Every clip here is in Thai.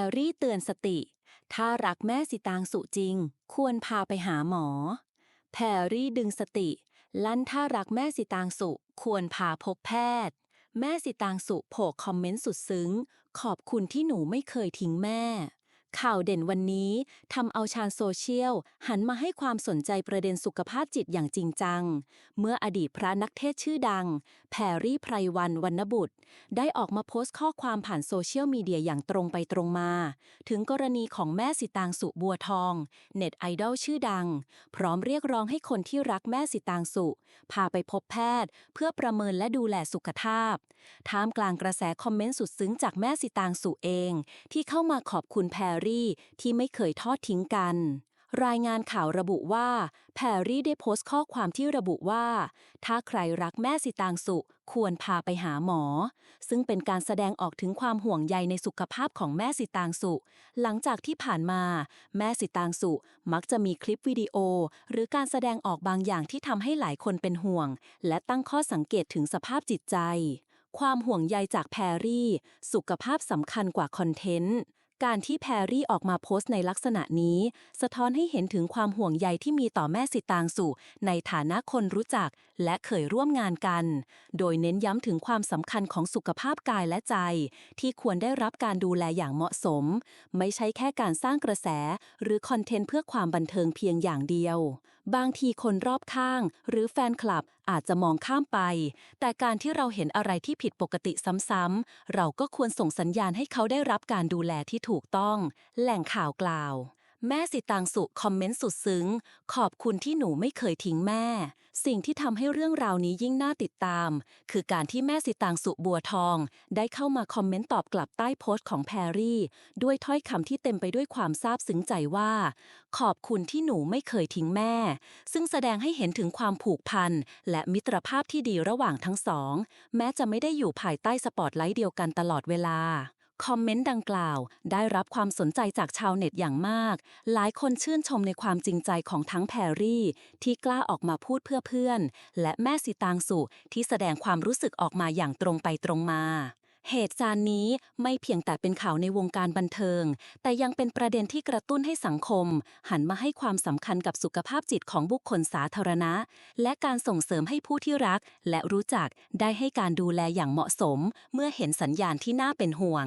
รรี่เตือนสติ ถ้ารักแม่สิตางสุจริง ควรพาไปหาหมอ แพรรี่ดึงสติ ลั่นถ้ารักแม่สิตางสุ ควรพาพบแพทย์ แม่สิตางสุโผคอมเมนต์สุดซึ้ง ขอบคุณที่หนูไม่เคยทิ้งแม่ ข่าวเด่นวันนี้ทำเอาชาวโซเชียล หันมาให้ความสนใจประเด็นสุขภาพจิตอย่างจริงจัง เมื่ออดีตพระนักเทศชื่อดัง แพรรี่ไพรวันวรรณบุตร ได้ออกมาโพสต์ข้อความผ่านโซเชียลมีเดียอย่างตรงไปตรงมา ถึงกรณีของแม่สิตางสุบัวทอง เน็ตไอดอลชื่อดัง พร้อมเรียกร้องให้คนที่รักแม่สิตางสุ พาไปพบแพทย์ เพื่อประเมินและดูแลสุขภาพ ท่ามกลางกระแสคอมเมนต์สุดซึ้งจากแม่สิตางสุเอง ที่เข้ามาขอบคุณแพรรี่ที่ไม่เคยทอดทิ้งกัน รายงานข่าวระบุว่า แพรรี่ได้โพสต์ข้อความที่ระบุว่า ถ้าใครรักแม่สิตางสุควรพาไปหาหมอ ซึ่งเป็นการแสดงออกถึงความห่วงใยในสุขภาพของแม่สิตางสุ หลังจากที่ผ่านมา แม่สิตางสุมักจะมีคลิปวิดีโอ หรือการแสดงออกบางอย่างที่ทำให้หลายคนเป็นห่วง และตั้งข้อสังเกตถึงสภาพจิตใจ ความห่วงใยจากแพรรี่ สุขภาพสำคัญกว่าคอนเทนต์ การที่แพรรี่ออกมาโพสต์ในลักษณะนี้ สะท้อนให้เห็นถึงความห่วงใยที่มีต่อแม่สิตางสุในฐานะคนรู้จักและเคยร่วมงานกัน โดยเน้นย้ำถึงความสำคัญของสุขภาพกายและใจ ที่ควรได้รับการดูแลอย่างเหมาะสม ไม่ใช่แค่การสร้างกระแส หรือคอนเทนต์เพื่อความบันเทิงเพียงอย่างเดียว บางทีคนรอบข้าง หรือแฟนคลับอาจจะมองข้ามไป แต่การที่เราเห็นอะไรที่ผิดปกติซ้ำๆ เราก็ควรส่งสัญญาณให้เขาได้รับการดูแลที่ถูกต้อง แหล่งข่าวกล่าว แม่สิตางสุคอมเมนต์สุดซึ้ง ขอบคุณที่หนูไม่เคยทิ้งแม่ สิ่งที่ทำให้เรื่องราวนี้ยิ่งน่าติดตาม คือการที่แม่สิตางสุบัวทอง ได้เข้ามาคอมเมนต์ตอบกลับใต้โพสต์ของแพรรี่ ด้วยถ้อยคำที่เต็มไปด้วยความซาบซึ้งใจว่า ขอบคุณที่หนูไม่เคยทิ้งแม่ ซึ่งแสดงให้เห็นถึงความผูกพัน และมิตรภาพที่ดีระหว่างทั้งสอง แม้จะไม่ได้อยู่ภายใต้สปอตไลท์เดียวกันตลอดเวลา คอมเมนต์ดังกล่าว ได้รับความสนใจจากชาวเน็ตอย่างมาก หลายคนชื่นชมในความจริงใจของทั้งแพรรี่ ที่กล้าออกมาพูดเพื่อเพื่อน และแม่สิตางสุที่แสดงความรู้สึกออกมาอย่างตรงไปตรงมาเหตุการณ์นี้ไม่เพียงแต่เป็นข่าวในวงการบันเทิง แต่ยังเป็นประเด็นที่กระตุ้นให้สังคม หันมาให้ความสำคัญกับสุขภาพจิตของบุคคลสาธารณะ และการส่งเสริมให้ผู้ที่รัก และรู้จักได้ให้การดูแลอย่างเหมาะสม เมื่อเห็นสัญญาณที่น่าเป็นห่วง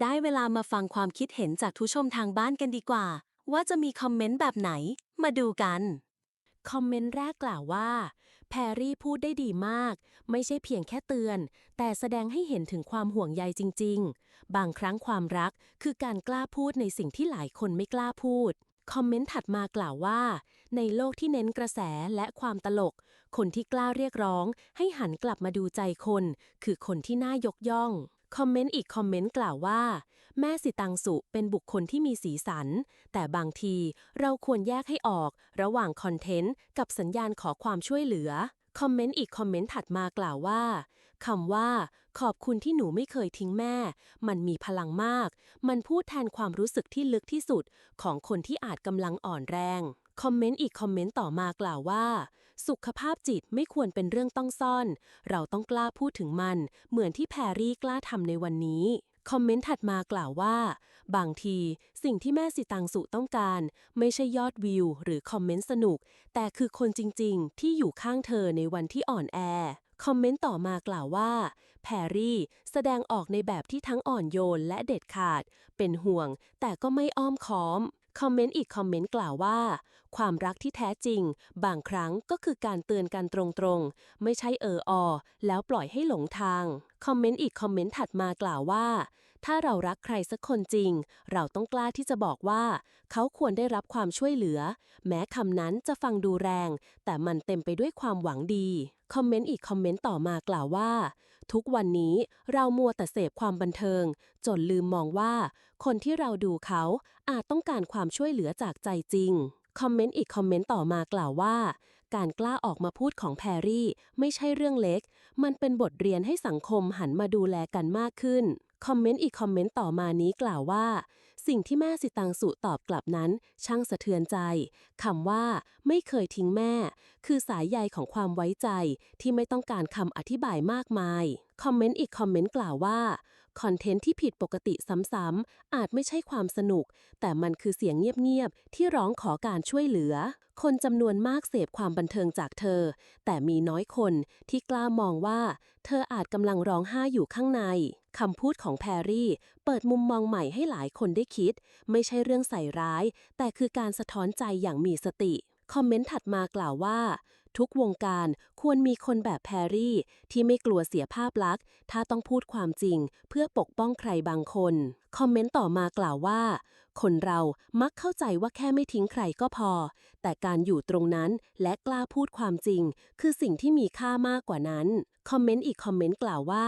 ได้เวลามาฟังความคิดเห็นจากทุกชมทางบ้านกันดีกว่า ว่าจะมีคอมเมนต์แบบไหน มาดูกัน คอมเมนต์แรกกล่าวว่า แพรรี่พูดได้ดีมาก ไม่ใช่เพียงแค่เตือน แต่แสดงให้เห็นถึงความห่วงใยจริง ๆ บางครั้งความรักคือการกล้าพูดในสิ่งที่หลายคนไม่กล้าพูดคอมเมนต์ถัดมากล่าวว่า ในโลกที่เน้นกระแสและความตลก คนที่กล้าเรียกร้อง ให้หันกลับมาดูใจคน คือคนที่น่ายกย่อง คอมเมนต์อีกคอมเมนต์กล่าวว่า แม่สิตังสุเป็นบุคคลที่มีสีสัน แต่บางทีเราควรแยกให้ออก ระหว่างคอนเทนต์กับสัญญาณขอความช่วยเหลือ คอมเมนต์อีกคอมเมนต์ถัดมากล่าวว่าคำว่า ขอบคุณที่หนูไม่เคยทิ้งแม่ มันมีพลังมาก มันพูดแทนความรู้สึกที่ลึกที่สุด ของคนที่อาจกำลังอ่อนแรงคอมเมนต์อีกคอมเมนต์ต่อมากล่าวว่า สุขภาพจิตไม่ควรเป็นเรื่องต้องซ่อน เราต้องกล้าพูดถึงมัน เหมือนที่แพรรี่กล้าทำในวันนี้คอมเมนต์ถัดมากล่าวว่า บางทีสิ่งที่แม่สิตังสุต้องการ ไม่ใช่ยอดวิว หรือคอมเมนต์สนุก แต่คือคนจริง ๆ ที่อยู่ข้างเธอในวันที่อ่อนแอ คอมเมนต์ต่อมากล่าวว่า แพรรี่แสดงออกในแบบที่ทั้งอ่อนโยนและเด็ดขาด เป็นห่วงแต่ก็ไม่อ้อมค้อม คอมเมนต์อีกคอมเมนต์กล่าวว่า ความรักที่แท้จริง บางครั้งก็คือการเตือนกันตรงๆ ไม่ใช่เอออ แล้วปล่อยให้หลงทาง คอมเมนต์อีกคอมเมนต์ถัดมากล่าวว่า ถ้าเรารักใครสักคนจริง เราต้องกล้าที่จะบอกว่า เขาควรได้รับความช่วยเหลือ แม้คำนั้นจะฟังดูแรง แต่มันเต็มไปด้วยความหวังดี คอมเมนต์อีกคอมเมนต์ต่อมากล่าวว่า ทุกวันนี้เรามัวแต่เสพความบันเทิง จนลืมมองว่า คนที่เราดูเขาอาจต้องการความช่วยเหลือจากใจจริงคอมเมนต์อีกคอมเมนต์ต่อมากล่าวว่า การกล้าออกมาพูดของแพรรี่ ไม่ใช่เรื่องเล็ก มันเป็นบทเรียนให้สังคมหันมาดูแลกันมากขึ้น คอมเมนต์อีกคอมเมนต์ต่อมานี้กล่าวว่า สิ่งที่แม่สิตังสุตอบกลับนั้น ช่างสะเทือนใจคำว่า ไม่เคยทิ้งแม่ คือสายใยของความไว้ใจที่ไม่ต้องการคำอธิบายมากมาย คอมเมนต์อีกคอมเมนต์กล่าวว่าคอนเทนต์ที่ผิดปกติซ้ำๆอาจไม่ใช่ความสนุก แต่มันคือเสียงเงียบๆที่ร้องขอการช่วยเหลือ คนจำนวนมากเสพความบันเทิงจากเธอ แต่มีน้อยคนที่กล้ามองว่า เธออาจกำลังร้องไห้อยู่ข้างใน คำพูดของแพรรี่ เปิดมุมมองใหม่ให้หลายคนได้คิด ไม่ใช่เรื่องใส่ร้าย แต่คือการสะท้อนใจอย่างมีสติ คอมเมนต์ถัดมากล่าวว่า ทุกวงการควรมีคนแบบแพรรี่ ที่ไม่กลัวเสียภาพลักษณ์ ถ้าต้องพูดความจริง เพื่อปกป้องใครบางคน คอมเมนต์ต่อมากล่าวว่า คนเรามักเข้าใจว่าแค่ไม่ทิ้งใครก็พอ แต่การอยู่ตรงนั้นและกล้าพูดความจริง คือสิ่งที่มีค่ามากกว่านั้น คอมเมนต์อีกคอมเมนต์กล่าวว่า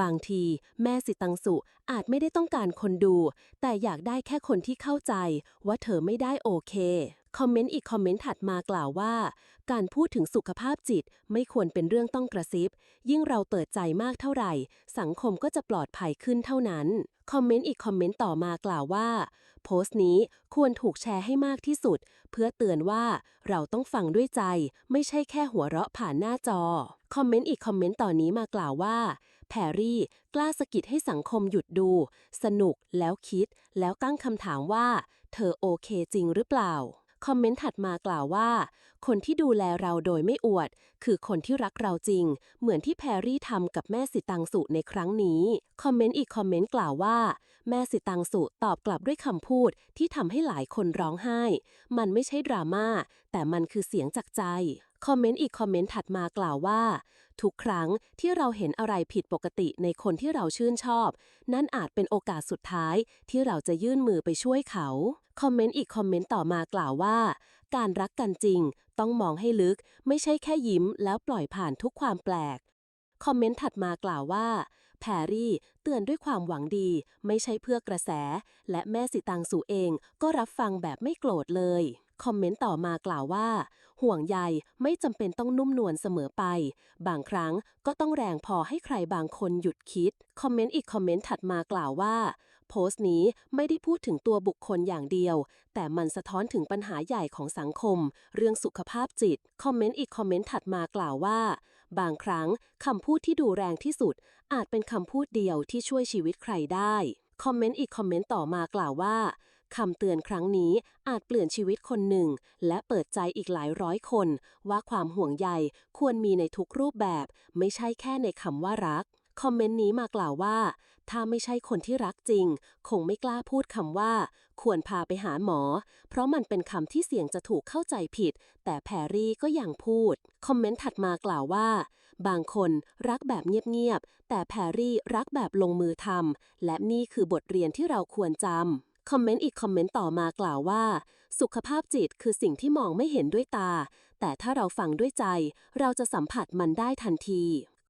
บางทีแม่สิตังสุอาจไม่ได้ต้องการคนดู แต่อยากได้แค่คนที่เข้าใจ ว่าเธอไม่ได้โอเคคอมเมนต์อีกคอมเมนต์ถัดมากล่าวว่า การพูดถึงสุขภาพจิตไม่ควรเป็นเรื่องต้องกระซิบ ยิ่งเราเปิดใจมากเท่าไหร่ สังคมก็จะปลอดภัยขึ้นเท่านั้น คอมเมนต์อีกคอมเมนต์ต่อมากล่าวว่า โพสต์นี้ควรถูกแชร์ให้มากที่สุด เพื่อเตือนว่าเราต้องฟังด้วยใจ ไม่ใช่แค่หัวเราะผ่านหน้าจอ คอมเมนต์อีกคอมเมนต์ต่อนนี้มากล่าวว่า แพรรี่ กล้าสะกิดให้สังคมหยุดดู สนุกแล้วคิด แล้วตั้งคำถามว่า เธอโอเคจริงหรือเปล่า คอมเมนต์ถัดมากล่าวว่า คนที่ดูแลเราโดยไม่อวด คือคนที่รักเราจริง เหมือนที่แพรรี่ทำกับแม่สิตังสุในครั้งนี้ คอมเมนต์อีกคอมเมนต์กล่าวว่า แม่สิตังสุตอบกลับด้วยคำพูดที่ทำให้หลายคนร้องไห้ มันไม่ใช่ดราม่าแต่มันคือเสียงจากใจ คอมเมนต์อีกคอมเมนต์ถัดมากล่าวว่า ทุกครั้งที่เราเห็นอะไรผิดปกติในคนที่เราชื่นชอบ นั่นอาจเป็นโอกาสสุดท้ายที่เราจะยื่นมือไปช่วยเขา คอมเมนต์อีกคอมเมนต์ต่อมากล่าวว่า การรักกันจริง ต้องมองให้ลึก ไม่ใช่แค่ยิ้ม แล้วปล่อยผ่านทุกความแปลก คอมเมนต์ถัดมากล่าวว่าแพรรี่เตือนด้วยความหวังดี ไม่ใช่เพื่อกระแส และแม่สิตังสูเองก็รับฟังแบบไม่โกรธเลย คอมเมนต์ต่อมากล่าวว่า ห่วงใยไม่จำเป็นต้องนุ่มนวลเสมอไป บางครั้งก็ต้องแรงพอให้ใครบางคนหยุดคิด คอมเมนต์อีกคอมเมนต์ถัดมากล่าวว่า โพสต์นี้ไม่ได้พูดถึงตัวบุคคลอย่างเดียว แต่มันสะท้อนถึงปัญหาใหญ่ของสังคม เรื่องสุขภาพจิต คอมเมนต์อีกคอมเมนต์ถัดมากล่าวว่า บางครั้งคำพูดที่ดูแรงที่สุด อาจเป็นคำพูดเดียวที่ช่วยชีวิตใครได้คอมเมนต์อีกคอมเมนต์ต่อมากล่าวว่า คำเตือนครั้งนี้อาจเปลี่ยนชีวิตคนหนึ่ง และเปิดใจอีกหลายร้อยคน ว่าความห่วงใยควรมีในทุกรูปแบบ ไม่ใช่แค่ในคำว่ารัก คอมเมนต์นี้มากล่าวว่า ถ้าไม่ใช่คนที่รักจริง คงไม่กล้าพูดคำว่า ควรพาไปหาหมอ เพราะมันเป็นคำที่เสี่ยงจะถูกเข้าใจผิด แต่แพรรี่ก็ยังพูด คอมเมนต์ถัดมากล่าวว่า บางคนรักแบบเงียบๆแต่แพรรี่รักแบบลงมือทำและนี่คือบทเรียนที่เราควรจำ คอมเมนต์อีกคอมเมนต์ต่อมากล่าวว่า สุขภาพจิตคือสิ่งที่มองไม่เห็นด้วยตา แต่ถ้าเราฟังด้วยใจ เราจะสัมผัสมันได้ทันที